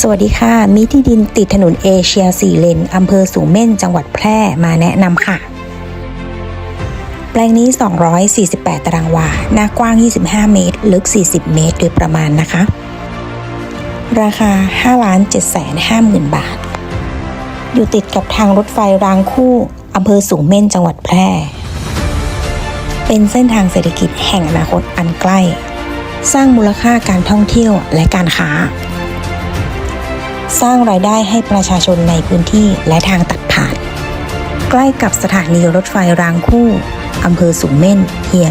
สวัสดีค่ะ มีที่ดินติดถนนเอเชีย4เลนอำเภอสูงเม่น จังหวัดแพร่มาแนะนำค่ะ แปลงนี้ 248 ตารางวา หน้ากว้าง 25 เมตร ลึก 40 เมตร โดยประมาณนะคะ ราคา5 7 5 0 0 0 0 บาท อยู่ติดกับทางรถไฟรางคู่อำเภอสูงเม่น จังหวัดแพร่ เป็นเส้นทางเศรษฐกิจแห่งอนาคตอันใกล้ สร้างมูลค่าการท่องเที่ยวและการค้า สร้างรายได้ให้ประชาชนในพื้นที่และทางตัดผ่าน ใกล้กับสถานีรถไฟรางคู่อำเภอสูงเม่นเพียง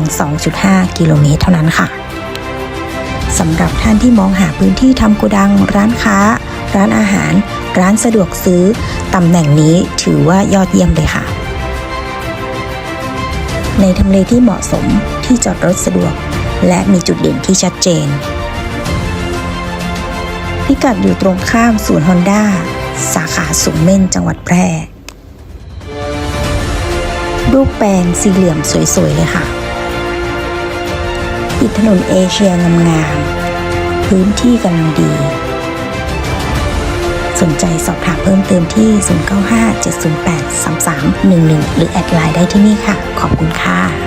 2.5 กิโลเมตรเท่านั้นค่ะสำหรับท่านที่มองหาพื้นที่ทำโกดัง ร้านค้า ร้านอาหาร ร้านสะดวกซื้อตำแหน่งนี้ถือว่ายอดเยี่ยมเลยค่ะ ในทำเลที่เหมาะสมที่จอดรถสะดวก และมีจุดเด่นที่ชัดเจน พิกัดอยู่ตรงข้ามศูนย์ฮอนด้าสาขาสูงเม่นจังหวัดแพร่ รูปแปลงสี่เหลี่ยมสวย ๆ เลยค่ะ ติดถนนเอเชียงามๆพื้นที่กำลังดี สนใจสอบถามเพิ่มเติมที่ 0957083311 หรือแอดไลน์ได้ที่นี่ค่ะ ขอบคุณค่ะ